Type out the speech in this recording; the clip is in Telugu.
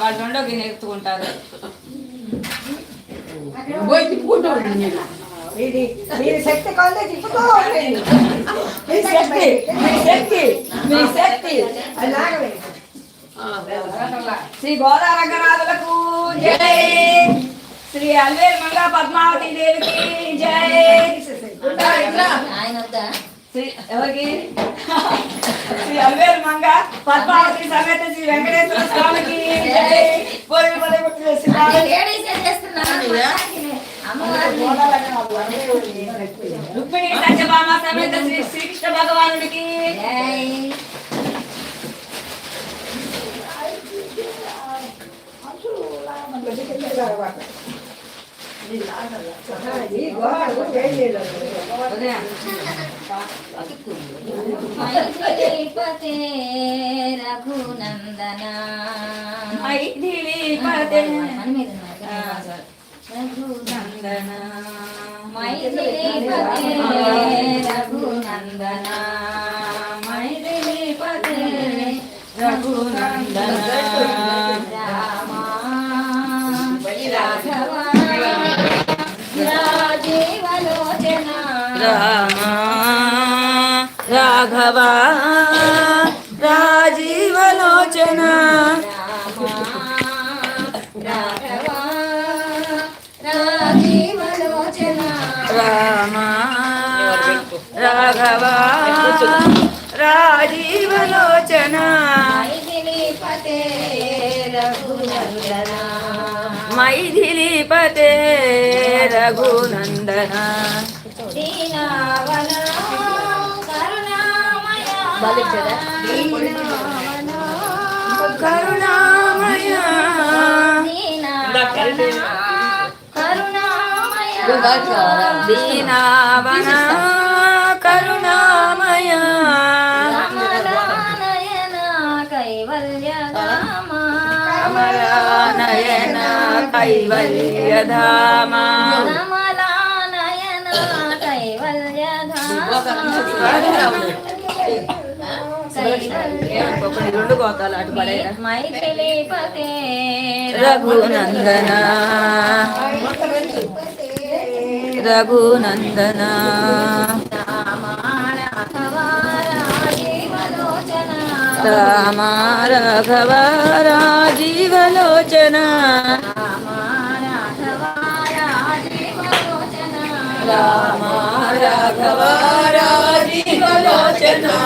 వాళ్ళు రెండో గిన్నె ఎత్తుకుంటారు మీరు శక్తి తిప్పుతూ ఉండండి. మీ శక్తి మీ శక్తి మీ శక్తి శ్రీ గోదా రంగనాథులకు జై శ్రీ అల్వేల్ మంగా పద్మావతి దేవికి జై ఆయన వద్దా శ్రీ ఎవరికి శ్రీ అల్వేల్ మంగ పద్మావతి సమేత శ్రీ వెంకటేశ్వర స్వామికి జై పోయి పదే పుట్టిన శ్రీ రామ- లేడీస్ ఏం చేస్తున్నారు అమ్మవారిని రుక్మిణి సత్యభామ సమేత శ్రీ శ్రీకృష్ణ భగవానుడికి జై. ఈ గోడకు వేడి నీళ్ళు ఉదయం. మైథిలీపతే రఘునందన మైథిలీపతే మన మీద ఉన్నారు. నందన మైథిలీపతే రఘునందన రఘునందన రామ రాఘవ రాజీవలోచన. రామ రాఘవ రాజీవలోచన. రామ రాఘవ రాజీవలోచన. రాజీవలోచన మైథిలీపతే రఘునందన. దీనావన కరుణామయ. దీనావన కరుణామయ. కమలానయన కైవల్యధామ కమలానయన కైవల్యధామ ఒకటి రెండు గోతాలు అటు పడేరా మైథిలీపతే రఘునందన రఘునందన రామ రాఘవ రాజీవలోచన రామ రాఘవ రాజీవ లోచనా